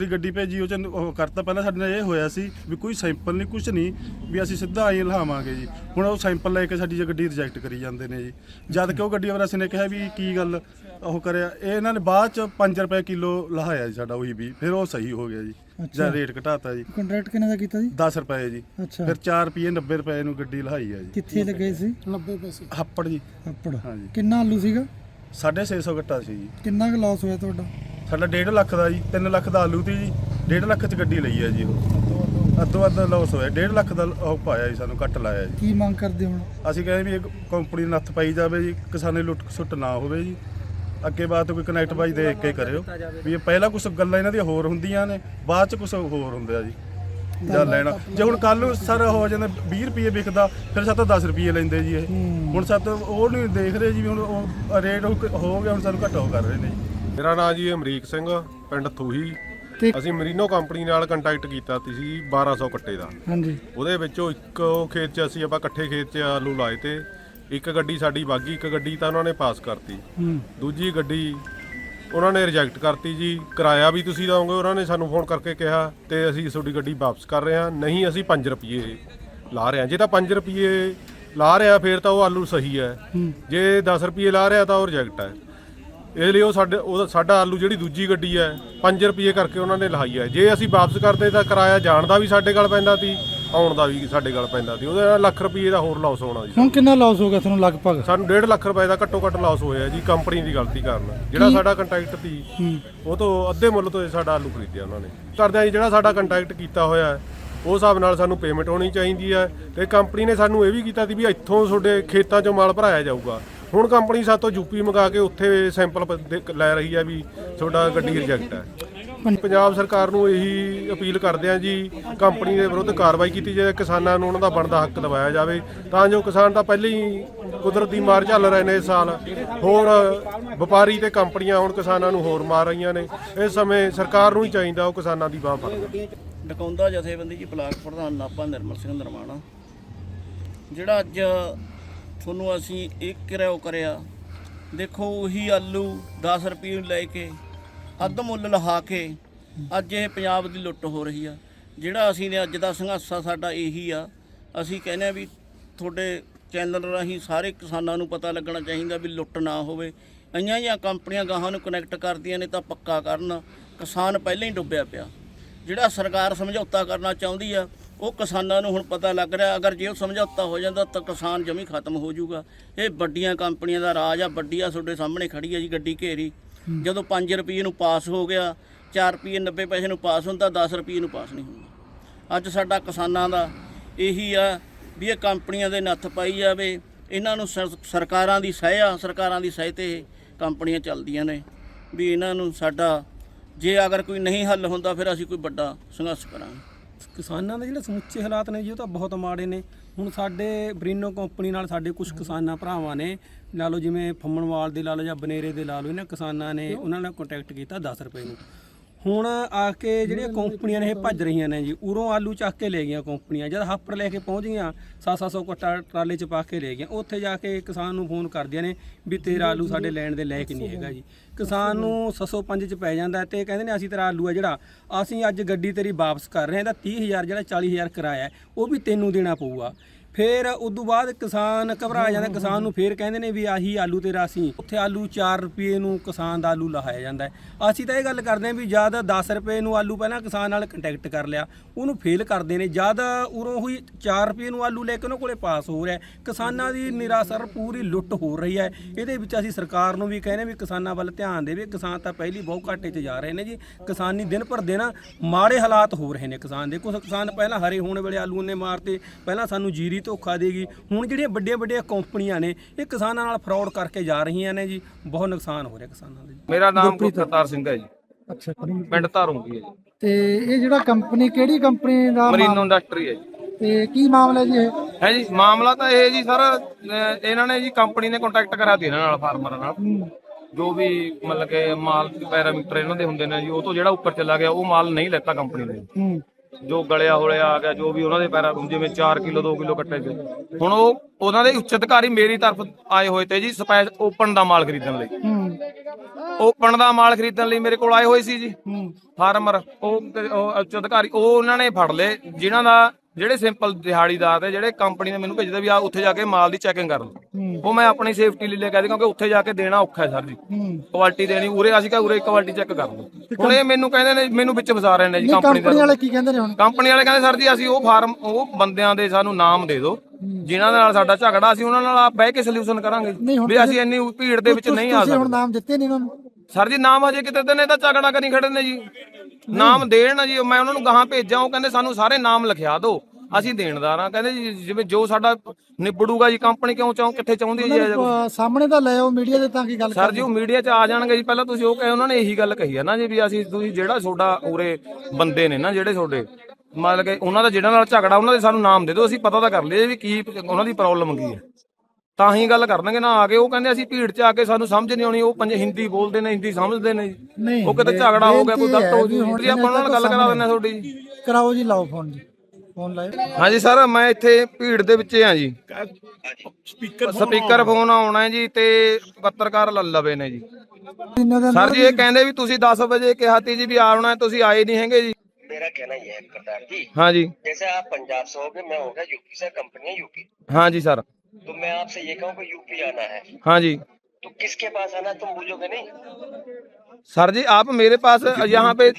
ਜਿਹੜੀ ਗੱਡੀ ਭੇਜੀ ਉਹ ਚ ਉਹ ਕਰਤਾ। ਪਹਿਲਾਂ ਸਾਡੇ ਨਾਲ ਇਹ ਹੋਇਆ ਸੀ ਵੀ ਕੋਈ ਸੈਂਪਲ ਨਹੀਂ ਕੁਝ ਨਹੀਂ ਵੀ ਅਸੀਂ ਸਿੱਧਾ ਆਈ ਲਹਾਵਾਂਗੇ ਜੀ। ਹੁਣ ਉਹ ਸੈਂਪਲ ਲੈ ਕੇ ਸਾਡੀ ਜੇ ਗੱਡੀ ਰਿਜੈਕਟ ਕਰੀ ਜਾਂਦੇ ਨੇ ਜੀ। ਜਦ ਕਿ ਉਹ ਗੱਡੀ ਵਾਲਾ ਨੇ ਕਿਹਾ ਵੀ ਕੀ ਗੱਲ ਉਹ ਕਰਿਆ। ਇਹ ਇਹਨਾਂ ਨੇ ਬਾਅਦ ਚ 5 ਰੁਪਏ ਕਿਲੋ ਲਹਾਇਆ ਜੀ ਸਾਡਾ ਉਹੀ ਵੀ ਫਿਰ ਉਹ ਸਹੀ ਹੋ ਗਿਆ ਜੀ। ਜਾਂ ਰੇਟ ਘਟਾਤਾ ਜੀ। ਕੰਟਰੈਕਟ ਕਿੰਨੇ ਦਾ ਕੀਤਾ ਜੀ? 10 ਰੁਪਏ ਜੀ। ਫਿਰ 4 ਰੁਪਏ 90 ਰੁਪਏ ਨੂੰ ਗੱਡੀ ਲਹਾਈ ਆ ਜੀ। ਕਿੱਥੇ ਲੱਗੇ ਸੀ? ਹੱਪੜ ਜੀ। ਹਾਂਜੀ। ਕਿੰਨਾ ਆਲੂ ਸੀਗਾ? 650 ਗੱਟਾ ਸੀ ਜੀ। ਕਿੰਨਾ ਕੁ ਲਾਸ ਹੋਇਆ ਤੁਹਾਡਾ? ਸਾਡਾ 1.5 ਲੱਖ ਦਾ ਜੀ 3 ਲੱਖ ਦਾ ਆਲੂ ਤੀ ਜੀ 1.5 ਲੱਖ ਚ ਗੱਡੀ ਲਈ ਹੈ ਜੀ ਉਹ। ਅੱਧੋ ਅੱਧ ਲਾਸ ਹੋਇਆ 1.5 ਲੱਖ ਦਾ ਉਹ ਪਾਇਆ ਜੀ ਸਾਨੂੰ ਘੱਟ ਲਾਇਆ ਜੀ। ਕੀ ਮੰਗ ਕਰਦੇ ਹੁਣ? ਅਸੀਂ ਕਹਿੰਦੇ ਵੀ ਇਹ ਕੰਪਨੀ ਨੱਥ ਪਾਈ ਜਾਵੇ ਜੀ ਕਿਸਾਨੇ ਲੁੱਟ ਸੁੱਟ ਨਾ ਹੋਵੇ ਜੀ। ਅੱਗੇ ਬਾਅਦ ਤੋਂ ਕੋਈ ਕਨੈਕਟ ਬਾਈ ਦੇਖ ਕੇ ਕਰਿਓ। ਵੀ ਇਹ ਪਹਿਲਾਂ ਕੁਝ ਗੱਲਾਂ ਇਹਨਾਂ ਦੀਆਂ ਹੋਰ ਹੁੰਦੀਆਂ ਨੇ ਬਾਅਦ ਚ ਕੁਝ ਹੋਰ ਹੁੰਦਾ ਜੀ। ਜਾਂ ਲੈਣਾ। ਜੇ ਹੁਣ ਕੱਲ ਨੂੰ ਸਰ ਹੋ ਜਾਂਦਾ 20 ਰੁਪਏ ਵਿਕਦਾ ਫਿਰ ਸਾਤੋਂ 10 ਰੁਪਏ ਲੈਂਦੇ ਜੀ ਇਹ। ਹੁਣ ਸਾਤੋਂ ਉਹ ਨਹੀਂ ਦੇਖ ਰਹੇ ਜੀ ਹੁਣ ਉਹ ਰੇਟ ਹੋ ਗਿਆ ਹੁਣ ਸਾਨੂੰ ਘੱਟ ਹੋ ਕਰ ਰਹੇ ਨੇ ਜੀ। ਮੇਰਾ ਨਾਮ ਜੀ ਅਮਰੀਕ ਸਿੰਘ ਪਿੰਡ ਥੂਹੀ। ਤੇ ਅਸੀਂ ਮਰੀਨੋ ਕੰਪਨੀ ਨਾਲ ਕੰਟੈਕਟ ਕੀਤਾ ਸੀ 1200 ਕੱਟੇ ਦਾ। ਹਾਂਜੀ। ਉਹਦੇ ਵਿੱਚੋਂ ਇੱਕ ਖੇਤ 'ਚ ਅਸੀਂ ਆਪਾਂ ਇਕੱਠੇ ਖੇਤ 'ਚ ਆਲੂ ਲਾਏ ਤੇ ਇੱਕ ਗੱਡੀ ਸਾਡੀ ਬਾਗੀ ਇੱਕ ਗੱਡੀ ਤਾਂ ਉਹਨਾਂ ਨੇ ਪਾਸ ਕਰਤੀ। ਹੂੰ। ਦੂਜੀ ਗੱਡੀ ਉਹਨਾਂ ਨੇ ਰਿਜੈਕਟ ਕਰਤੀ ਜੀ ਕਿਰਾਇਆ ਵੀ ਤੁਸੀਂ ਦਓਗੇ ਉਹਨਾਂ ਨੇ ਸਾਨੂੰ ਫੋਨ ਕਰਕੇ ਕਿਹਾ ਤੇ ਅਸੀਂ ਤੁਹਾਡੀ ਗੱਡੀ ਵਾਪਸ ਕਰ ਰਹੇ ਹਾਂ ਨਹੀਂ ਅਸੀਂ 5 ਰੁਪਏ ਲਾ ਰਹੇ ਹਾਂ। ਜੇ ਤਾਂ 5 ਰੁਪਏ ਲਾ ਰਹੇ ਫੇਰ ਤਾਂ ਉਹ ਆਲੂ ਸਹੀ ਹੈ। ਹੂੰ। ਜੇ 10 ਰੁਪਏ ਲਾ ਰਿਹਾ ਤਾਂ ਉਹ ਰਿਜੈਕਟ ਹੈ। ਇਸ ਲਈ ਉਹ ਸਾਡੇ ਉਹਦਾ ਸਾਡਾ ਆਲੂ ਜਿਹੜੀ ਦੂਜੀ ਗੱਡੀ ਹੈ 5 ਰੁਪਏ ਕਰਕੇ ਉਹਨਾਂ ਨੇ ਲਹਾਈ ਹੈ। ਜੇ ਅਸੀਂ ਵਾਪਸ ਕਰਦੇ ਤਾਂ ਕਿਰਾਇਆ ਜਾਣ ਦਾ ਵੀ ਸਾਡੇ ਕੋਲ ਪੈਂਦਾ ਸੀ ਆਉਣ ਦਾ ਵੀ ਸਾਡੇ ਕੋਲ ਪੈਂਦਾ ਸੀ। ਉਹਦੇ ਲੱਖ ਰੁਪਏ ਦਾ ਹੋਰ ਲਾਸ ਹੋਣਾ ਜੀ। ਹੁਣ ਕਿੰਨਾ ਲਾਸ ਹੋ ਗਿਆ ਤੁਹਾਨੂੰ ਲਗਭਗ? ਸਾਨੂੰ 1.5 ਲੱਖ ਰੁਪਏ ਦਾ ਘੱਟੋ ਘੱਟ ਲਾਸ ਹੋਇਆ ਜੀ ਕੰਪਨੀ ਦੀ ਗਲਤੀ ਕਾਰਨ। ਜਿਹੜਾ ਸਾਡਾ ਕੰਟੈਕਟ ਸੀ ਉਹ ਤੋਂ ਅੱਧੇ ਮੁੱਲ ਤੋਂ ਇਹ ਸਾਡਾ ਆਲੂ ਖਰੀਦਿਆ ਉਹਨਾਂ ਨੇ। ਕਰਦਿਆਂ ਜੀ ਜਿਹੜਾ ਸਾਡਾ ਕੰਟੈਕਟ ਕੀਤਾ ਹੋਇਆ ਹੈ ਉਹ ਹਿਸਾਬ ਨਾਲ ਸਾਨੂੰ ਪੇਮੈਂਟ ਹੋਣੀ ਚਾਹੀਦੀ ਹੈ ਤੇ ਕੰਪਨੀ ਨੇ ਸਾਨੂੰ ਇਹ ਵੀ ਕੀਤਾ ਸੀ ਵੀ ਇੱਥੋਂ ਤੁਹਾਡੇ ਖੇਤਾਂ 'ਚੋਂ ਮਾਲ ਭਰਾਇਆ ਜਾਊਗਾ। ਹੁਣ ਕੰਪਨੀ ਸਾਤੋਂ ਯੂਪੀ ਮੰਗਾ ਕੇ ਉੱਥੇ ਸੈਂਪਲ ਪ- ਦੇ- ਲੈ ਰਹੀ ਹੈ ਵੀ ਤੁਹਾਡਾ ਗੱਡੀ ਰਿਜੈਕਟ ਹੈ ਪੰਜਾਬ ਸਰਕਾਰ ਨੂੰ ਇਹੀ ਅਪੀਲ ਕਰਦੇ ਆ ਜੀ, ਕੰਪਨੀ ਦੇ ਵਿਰੁੱਧ ਕਾਰਵਾਈ ਕੀਤੀ ਜਾਵੇ ਕਿਸਾਨਾਂ ਨੂੰ ਉਹਨਾਂ ਦਾ ਬਣਦਾ ਹੱਕ ਦਿਵਾਇਆ ਜਾਵੇ। ਤਾਂ ਜੋ ਕਿਸਾਨ ਤਾਂ ਪਹਿਲਾਂ ਹੀ ਕੁਦਰਤ ਦੀ ਮਾਰ ਝੱਲ ਰਹੇ ਨੇ ਇਸ ਸਾਲ। ਹੋਰ ਵਪਾਰੀ ਤੇ ਕੰਪਨੀਆਂ ਹੁਣ ਕਿਸਾਨਾਂ ਨੂੰ ਹੋਰ ਮਾਰ ਰਹੀਆਂ ਨੇ। ਇਸ ਸਮੇਂ ਸਰਕਾਰ ਨੂੰ ਹੀ ਚਾਹੀਦਾ ਉਹ ਕਿਸਾਨਾਂ ਦੀ ਬਾਹ ਫੜੇ ਡਕਾਉਂਦਾ ਜਥੇਬੰਦੀ ਜੀ ਬਲਾਕ ਪ੍ਰਧਾਨ ਨਾਪਾ ਨਿਰਮਲ ਸਿੰਘ ਨਰਮਾਣਾ ਜਿਹੜਾ ਅੱਜ ਤੁਹਾਨੂੰ ਅਸੀਂ ਇੱਕ ਕਿਰਿਆ ਕਰਿਆ। ਦੇਖੋ, ਉਹੀ ਆਲੂ 10 ਰੁਪਏ ਨੂੰ ਲੈ ਕੇ, ਅੱਧ ਮੁੱਲ ਲਹਾ ਕੇ, ਅੱਜ ਇਹ ਪੰਜਾਬ ਦੀ ਲੁੱਟ ਹੋ ਰਹੀ ਆ। ਜਿਹੜਾ ਅਸੀਂ ਨੇ ਅੱਜ ਦਾ ਸੰਘਰਸ਼ਾ ਸਾਡਾ ਇਹੀ ਆ। ਅਸੀਂ ਕਹਿੰਦੇ ਆ ਵੀ ਤੁਹਾਡੇ ਚੈਨਲ ਰਾਹੀਂ ਸਾਰੇ ਕਿਸਾਨਾਂ ਨੂੰ ਪਤਾ ਲੱਗਣਾ ਚਾਹੀਦਾ ਵੀ ਲੁੱਟ ਨਾ ਹੋਵੇ। ਇੰਨੀਆਂ ਜਿਹੀਆਂ ਕੰਪਨੀਆਂ ਗਾਹਾਂ ਨੂੰ ਕਨੈਕਟ ਕਰਦੀਆਂ ਨੇ ਤਾਂ ਪੱਕਾ ਕਰਨ। ਕਿਸਾਨ ਪਹਿਲਾਂ ਹੀ ਡੁੱਬਿਆ ਪਿਆ। ਜਿਹੜਾ ਸਰਕਾਰ ਸਮਝੌਤਾ ਕਰਨਾ ਚਾਹੁੰਦੀ ਆ ਉਹ ਕਿਸਾਨਾਂ ਨੂੰ ਹੁਣ ਪਤਾ ਲੱਗ ਰਿਹਾ ਅਗਰ ਜੇ ਉਹ ਸਮਝੌਤਾ ਹੋ ਜਾਂਦਾ ਤਾਂ ਕਿਸਾਨ ਜਮੀ ਖਤਮ ਹੋ ਜਾਊਗਾ। ਇਹ ਵੱਡੀਆਂ ਕੰਪਨੀਆਂ ਦਾ ਰਾਜ ਆ ਵੱਡੀ ਆ ਤੁਹਾਡੇ ਸਾਹਮਣੇ ਖੜੀ ਆ ਜੀ ਗੱਡੀ ਘੇਰੀ। ਜਦੋਂ 5 ਰੁਪਏ ਨੂੰ ਪਾਸ ਹੋ ਗਿਆ 4 ਰੁਪਏ 90 ਪੈਸੇ ਨੂੰ ਪਾਸ ਹੁੰਦਾ 10 ਰੁਪਏ ਨੂੰ ਪਾਸ ਨਹੀਂ ਹੁੰਦਾ। ਅੱਜ ਸਾਡਾ ਕਿਸਾਨਾਂ ਦਾ ਇਹੀ ਆ ਵੀ ਇਹ ਕੰਪਨੀਆਂ ਦੇ ਨੱਥ ਪਾਈ ਜਾਵੇ। ਇਹਨਾਂ ਨੂੰ ਸਰ- ਸਰਕਾਰਾਂ ਦੀ ਸਹਿ ਆ ਸਰਕਾਰਾਂ ਦੀ ਸਹਿ ਤੇ ਕੰਪਨੀਆਂ ਚੱਲਦੀਆਂ ਨੇ। ਵੀ ਇਹਨਾਂ ਨੂੰ ਸਾਡਾ ਜੇ ਅਗਰ ਕੋਈ ਨਹੀਂ ਹੱਲ ਹੁੰਦਾ ਫਿਰ ਅਸੀਂ ਕੋਈ ਵੱਡਾ ਸੰਘਰਸ਼ ਕਰਾਂਗੇ। ਕਿਸਾਨਾਂ ਦੇ ਜਿਹੜੇ ਸਮੁੱਚੇ ਹਾਲਾਤ ਨੇ ਜੀ ਉਹ ਤਾਂ ਬਹੁਤ ਮਾੜੇ ਨੇ। ਹੁਣ ਸਾਡੇ ਬਰੀਨੋ ਕੰਪਨੀ ਨਾਲ ਸਾਡੇ ਕੁਝ ਕਿਸਾਨਾਂ ਭਰਾਵਾਂ ਨੇ। ਲਾ ਲਓ ਜਿਵੇਂ ਫੰਮਣਵਾਲ ਦੇ ਲਾ ਲਓ ਜਾਂ ਬਨੇਰੇ ਦੇ ਲਾ ਲਓ ਇਹਨਾਂ ਕਿਸਾਨਾਂ ਨੇ ਉਹਨਾਂ ਨਾਲ ਕੰਟੈਕਟ ਕੀਤਾ 10 ਰੁਪਏ ਨੂੰ। ਹੁਣ ਆ ਕੇ ਜਿਹੜੀਆਂ ਕੰਪਨੀਆਂ ਨੇ ਇਹ ਭੱਜ ਰਹੀਆਂ ਨੇ ਜੀ ਉਰੋਂ ਆਲੂ ਚੱਕ ਕੇ ਲੈ ਗਈਆਂ ਕੰਪਨੀਆਂ। ਜਦ ਹਾਪਰ ਲੈ ਕੇ ਪਹੁੰਚ ਗਈਆਂ 700 ਕਟਾ ਟਰਾਲੇ ਚ ਪਾ ਕੇ ਲੈ ਗਈਆਂ। ਉੱਥੇ ਜਾ ਕੇ ਕਿਸਾਨ ਨੂੰ ਫੋਨ ਕਰਦੀਆਂ ਨੇ ਵੀ ਤੇਰਾ ਆਲੂ ਸਾਡੇ ਲੈਣ ਦੇ ਲਾਇਕ ਨਹੀਂ ਹੈਗਾ ਜੀ। ਕਿਸਾਨ ਨੂੰ 605 ਚ ਪੈ ਜਾਂਦਾ ਤੇ ਕਹਿੰਦੇ ਨੇ ਅਸੀਂ ਤੇਰਾ ਆਲੂ ਆ ਜਿਹੜਾ ਅਸੀਂ ਅੱਜ ਗੱਡੀ ਤੇਰੀ ਵਾਪਸ ਕਰ ਰਹੇ ਹਾਂ ਇਹਦਾ 30000 ਜਿਹੜਾ 40000 ਕਿਰਾਇਆ ਹੈ, ਉਹ ਵੀ ਤੈਨੂੰ ਦੇਣਾ ਪਊਗਾ। ਫਿਰ ਉਦੋਂ ਬਾਅਦ ਕਿਸਾਨ ਘਬਰਾ ਜਾਂਦਾ। ਕਿਸਾਨ ਨੂੰ ਫਿਰ ਕਹਿੰਦੇ ਨੇ ਵੀ ਆਹੀ ਆਲੂ ਤੇਰਾ ਅਸੀਂ ਉੱਥੇ ਆਲੂ 4 ਰੁਪਏ ਨੂੰ ਕਿਸਾਨ ਦਾ ਆਲੂ ਲਹਾਇਆ ਜਾਂਦਾ ਹੈ। ਅਸੀਂ ਤਾਂ ਇਹ ਗੱਲ ਕਰਦੇ ਹਾਂ ਵੀ ਜਦ 10 ਰੁਪਏ ਨੂੰ ਆਲੂ ਪਹਿਲਾਂ ਕਿਸਾਨ ਨਾਲ ਕੰਟੈਕਟ ਕਰ ਲਿਆ, ਉਹਨੂੰ ਫੇਲ ਕਰਦੇ ਨੇ। ਜਦ ਉਰੋਂ ਹੀ 4 ਰੁਪਏ ਨੂੰ ਆਲੂ ਲੈ ਕੇ ਉਹਨਾਂ ਕੋਲੇ ਪਾਸ ਹੋ ਰਿਹਾ ਕਿਸਾਨਾਂ ਦੀ ਨਿਰਾਸਰ ਪੂਰੀ ਲੁੱਟ ਹੋ ਰਹੀ ਹੈ। ਇਹਦੇ ਵਿੱਚ ਅਸੀਂ ਸਰਕਾਰ ਨੂੰ ਵੀ ਕਹਿੰਦੇ ਵੀ ਕਿਸਾਨਾਂ ਵੱਲ ਧਿਆਨ ਦੇਵੇ। ਕਿਸਾਨ ਤਾਂ ਪਹਿਲੀ ਬਹੁਤ ਘਾਟੇ 'ਚ ਜਾ ਰਹੇ ਨੇ ਜੀ। ਕਿਸਾਨੀ ਦਿਨ ਪਰ ਦਿਨ ਮਾੜੇ ਹਾਲਾਤ ਹੋ ਰਹੇ ਨੇ ਕਿਸਾਨ। ਦੇ ਕੁਝ ਕਿਸਾਨ ਪਹਿਲਾਂ ਹਰੇ ਹੋਣ ਵੇਲੇ ਆਲੂ ਨੇ ਮਾਰਤੇ। ਪਹਿਲਾਂ ਸਾਨੂੰ ਜੀਰੀ ਧੋਖਾ ਦੇਗੀ। ਹੁਣ ਜਿਹੜੀਆਂ ਵੱਡੀਆਂ ਵੱਡੀਆਂ ਕੰਪਨੀਆਂ ਨੇ ਇਹ ਕਿਸਾਨਾਂ ਨਾਲ ਫਰਾਡ ਕਰਕੇ ਜਾ ਰਹੀਆਂ ਨੇ ਜੀ। ਬਹੁਤ ਨੁਕਸਾਨ ਹੋ ਰਿਹਾ ਕਿਸਾਨਾਂ ਦਾ ਜੀ। ਮੇਰਾ ਨਾਮ ਗੁਰਪ੍ਰਤਾਪ ਸਿੰਘ ਹੈ ਜੀ। ਅੱਛਾ ਪਿੰਡ ਧਾਰੂਗੀ ਹੈ ਜੀ। ਤੇ ਇਹ ਜਿਹੜਾ ਕੰਪਨੀ ਕਿਹੜੀ ਕੰਪਨੀ ਦਾ ਮਰੀਨੋ ਇੰਡਸਟਰੀ ਹੈ ਜੀ। ਤੇ ਕੀ ਮਾਮਲਾ ਜੀ ਇਹ? ਹੈ ਜੀ ਮਾਮਲਾ ਤਾਂ ਇਹ ਜੀ ਸਰ ਇਹਨਾਂ ਨੇ ਜੀ ਕੰਪਨੀ ਨੇ ਕੰਟੈਕਟ ਕਰਾ ਦਿੱਤੀ ਇਹਨਾਂ ਨਾਲ ਫਾਰਮਰਾਂ ਨਾਲ। ਜੋ ਵੀ ਮਤਲਬ ਕਿ ਮਾਲ ਪੈਰਾਮੀਟਰ ਇਹਨਾਂ ਦੇ ਹੁੰਦੇ ਨੇ ਜੀ ਉਹ ਤੋਂ ਜਿਹੜਾ ਉੱਪਰ ਚਲਾ ਗਿਆ ਉਹ ਮਾਲ ਨਹੀਂ ਲੈਤਾ ਕੰਪਨੀ ਨੇ। ਹੂੰ। ਜੋ ਗਲਿਆ ਹੋਲਿਆ ਆ ਗਿਆ ਜੋ ਵੀ ਉਹਨਾਂ ਦੇ ਪੈਰਾ ਜਿਵੇਂ 4 ਕਿਲੋ 2 ਕਿਲੋ ਕੱਟੇ ਤੇ ਹੁਣ ਉਹ ਉਹਨਾਂ ਦੇ ਉੱਚ ਅਧਿਕਾਰੀ ਮੇਰੀ ਤਰਫ ਆਏ ਹੋਏ ਤੇ ਜੀ ਸਪੈਸ ਓਪਨ ਦਾ ਮਾਲ ਖਰੀਦਣ ਲਈ। ਹੂੰ। ਓਪਨ ਦਾ ਮਾਲ ਖਰੀਦਣ ਲਈ ਮੇਰੇ ਕੋਲ ਆਏ ਹੋਏ ਸੀ ਜੀ। ਫਾਰਮਰ ਉਹ ਉਹ ਉੱਚ ਅਧਿਕਾਰੀ ਉਹ ਉਹਨਾਂ ਨੇ ਫੜ ਲਏ ਜਿਨ੍ਹਾਂ ਦਾ ਜਿਹੜੇ ਸਿੰਪਲ ਦਿਹਾੜੀਦਾਰ ਤੇ ਜਿਹੜੇ ਕੰਪਨੀ ਨੇ ਮੈਨੂੰ ਭੇਜਦਾ ਵੀ ਆ ਉੱਥੇ ਜਾ ਕੇ ਮਾਲ ਦੀ ਚੈਕਿੰਗ ਕਰ ਲਓ। ਉਹ ਮੈਂ ਆਪਣੀ ਸੇਫਟੀ ਲਈ ਲੈ ਕੇ ਕਿਉਂਕਿ ਉੱਥੇ ਜਾ ਕੇ ਦੇਣਾ ਔਖਾ ਹੈ ਸਰ ਜੀ। ਕੁਆਲਿਟੀ ਦੇਣੀ ਉਰੇ ਅਸੀਂ ਕਹਾਂ ਉਰੇ ਕੁਆਲਿਟੀ ਚੈੱਕ ਕਰ ਲਓ। ਹੁਣ ਇਹ ਮੈਨੂੰ ਕਹਿੰਦੇ ਨੇ ਮੈਨੂੰ ਵਿੱਚ ਫਸਾ ਰਹੇ ਨੇ ਜੀ ਕੰਪਨੀ ਦੇ ਵਾਲੇ। ਕੀ ਕਹਿੰਦੇ ਨੇ ਹੁਣ? ਕੰਪਨੀ ਵਾਲੇ ਕਹਿੰਦੇ ਸਰ ਜੀ ਅਸੀਂ ਉਹ ਫਾਰਮ ਉਹ ਬੰਦਿਆਂ ਦੇ ਸਾਨੂੰ ਨਾਮ ਦੇ ਦਿਓ। ਜਿਨ੍ਹਾਂ ਨਾਲ ਸਾਡਾ ਝਗੜਾ ਅਸੀਂ ਉਹਨਾਂ ਨਾਲ ਬਹਿ ਕੇ ਸੋਲੂਸ਼ਨ ਕਰਾਂਗੇ। ਵੀ ਅਸੀਂ ਇੰਨੀ ਭੀੜ ਦੇ ਵਿੱਚ ਨਹੀਂ ਆ ਤੁਸੀਂ ਹੁਣ ਸਕਦੇ ਨਾਮ ਦਿੱਤੇ ਨਹੀਂ ਉਹਨਾਂ ਨੂੰ? ਸਰ ਜੀ ਨਾਮ ਹਜੇ ਕਿਤੇ ਤੇ ਨੇ ਤਾਂ ਝਗੜਾ ਕਰੀ ਖੜੇ ਨੇ ਜੀ। ਨਾਮ ਦੇਣ ਜੀ ਮੈਂ ਉਹਨਾਂ ਨੂੰ ਗਾਹਾਂ ਭੇਜਾਂ ਉਹ ਕਹਿੰਦੇ ਸਾਨੂੰ ਸਾਰੇ ਨਾਮ ਲਿਖਿਆ ਦਿਓ। ਅਸੀਂ ਦੇਣਦਾਰ ਆ ਕਹਿੰਦੇ ਜੀ ਜਿਵੇਂ ਜੋ ਸਾਡਾ ਨਿਬੜੂਗਾ ਜੀ ਕੰਪਨੀ ਕਿਉਂ ਚਾਹ ਕਿੱਥੇ ਚਾਹੁੰਦੀ ਹੈ ਜੀ ਅਹ ਸਾਹਮਣੇ ਤਾਂ ਲੈ ਆਓ ਮੀਡੀਆ ਦੇ ਤਾਂ ਕੀ ਗੱਲ ਸਰ ਜੀ ਉਹ ਮੀਡੀਆ 'ਚ ਆ ਜਾਣਗੇ ਜੀ। ਪਹਿਲਾਂ ਤੁਸੀਂ ਉਹ ਕਹੇ ਉਹਨਾਂ ਨੇ ਇਹੀ ਗੱਲ ਕਹੀ ਹੈ ਨਾ ਜੀ ਵੀ ਅਸੀਂ ਤੁਸੀਂ ਜਿਹੜਾ ਤੁਹਾਡਾ ਉਰੇ ਬੰਦੇ ਨੇ ਨਾ ਜਿਹੜੇ ਤੁਹਾਡੇ ਮਤਲਬ ਕਿ ਉਹਨਾਂ ਦਾ ਜਿਹੜਾ ਨਾਲ ਝਗੜਾ ਉਹਨਾਂ ਦੇ ਸਾਨੂੰ ਨਾਮ ਦੇ ਦਿਓ ਅਸੀਂ ਪਤਾ ਤਾਂ ਕਰ ਲਈਏ ਵੀ ਕੀ ਉਹਨਾਂ ਦੀ ਪ੍ਰੋਬਲਮ ਕੀ ਹੈ। ਤਾਂ ਹੀ ਗੱਲ ਕਰਨਗੇ ਨਾ ਆ ਕੇ ਉਹ ਕਹਿੰਦੇ ਅਸੀਂ ਭੀੜ 'ਚ ਆ ਕੇ ਸਾਨੂੰ ਸਮਝ ਨਹੀਂ ਆਉਣੀ ਉਹ ਪੰਜ ਹਿੰਦੀ ਬੋਲਦੇ ਨੇ ਹਿੰਦੀ ਸਮਝਦੇ ਨੇ ਜੀ। ਨਹੀਂ, ਉਹ ਕਿਤੇ ਝਗੜਾ ਹੋ ਗਿਆ ਕੋਈ ਬੇਨਤੀ ਗਲਤ ਹੋ ਹੈ ਵੀ ਹੁਣ ਜੀ ਆਪਾਂ ਉਹਨਾਂ ਨਾਲ ਗੱਲ ਕਰਾ ਦਿੰਦੇ ਹਾਂ ਤੁਹਾਡੀ। ਜੀ ਕਰਾਓ ਜੀ ਲਾਓ ਫੋਨ ਜੀ। ਫੋਨ ਲਾਇਓ ਹਾਂਜੀ ਸਰ ਮੈਂ ਇੱਥੇ ਭੀੜ ਦੇ ਵਿੱਚ ਆ ਜੀ ਸਪੀਕਰ ਸਪੀਕਰ ਫੋਨ ਆਉਣਾ ਹੈ ਜੀ ਤੇ ਪੱਤਰਕਾਰ ਲਵੇ ਨੇ ਜੀ ਇਹਨਾਂ ਦੇ ਸਰ ਜੀ ਇਹ ਕਹਿੰਦੇ ਵੀ ਤੁਸੀਂ 10 ਵਜੇ ਕਿਹਾ ਤੀ ਜੀ ਵੀ ਆਉਣਾ ਹੈ ਤੁਸੀਂ ਆਏ ਨਹੀਂ ਹੈਗੇ ਜੀ मेरा कहना यह है करदार जी ਹਾਂ जी जैसे आप पंजाब से होगे मैं होगा यूपी से कंपनी है यूपी हाँ जी सर तो मैं आपसे ये कहूँ कि यूपी आना है हाँ जी तो किसके पास आना तुम बोलोगे नहीं सर जी आप मेरे पास यहाँ पे